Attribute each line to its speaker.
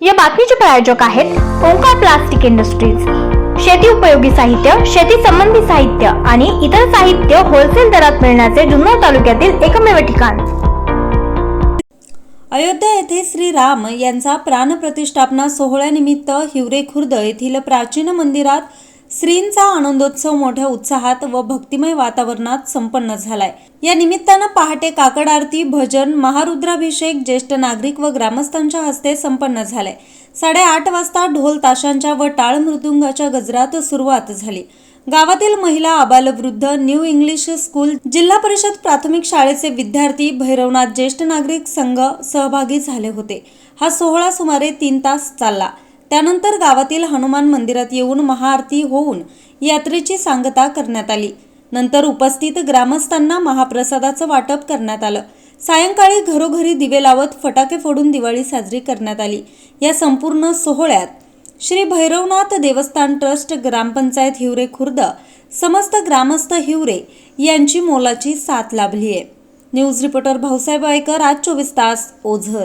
Speaker 1: या बातमीचे प्रायोजक आहेत ओंकार प्लास्टिक इंडस्ट्रीज. शेती उपयोगी साहित्य शेती संबंधी साहित्य आणि इतर साहित्य होलसेल दरात मिळण्याचे जुन्नर तालुक्यातील एकमेव ठिकाण.
Speaker 2: अयोध्या येथे श्रीराम यांचा प्राणप्रतिष्ठापना सोहळ्यानिमित्त हिवरे खुर्द येथील प्राचीन मंदिरात श्रींचा आनंदोत्सव मोठ्या उत्साहात व भक्तिमय वातावरणात संपन्न झालाय. या निमित्तानं पहाटे काकड आरती भजन महारुद्राभिषेक ज्येष्ठ नागरिक व ग्रामस्थांच्या हस्ते संपन्न झालाय. साडेआठ वाजता ढोल ताशांच्या व टाळ मृदुंगाच्या गजरात सुरुवात झाली. गावातील महिला आबालवृद्ध न्यू इंग्लिश स्कूल जिल्हा परिषद प्राथमिक शाळेचे विद्यार्थी भैरवनाथ ज्येष्ठ नागरिक संघ सहभागी झाले होते. हा सोहळा सुमारे तीन तास चालला. त्यानंतर गावातील हनुमान मंदिरात येऊन महाआरती होऊन यात्रेची सांगता करण्यात आली. नंतर उपस्थित ग्रामस्थांना महाप्रसादाचं वाटप करण्यात आलं. सायंकाळी घरोघरी दिवे लावत फटाके फोडून दिवाळी साजरी करण्यात आली. या संपूर्ण सोहळ्यात श्री भैरवनाथ देवस्थान ट्रस्ट ग्रामपंचायत हिवरे खुर्द समस्त ग्रामस्थ हिवरे यांची मोलाची साथ लाभली आहे. न्यूज रिपोर्टर भाऊसाहेब आयकर आज चोवीस तास ओझर.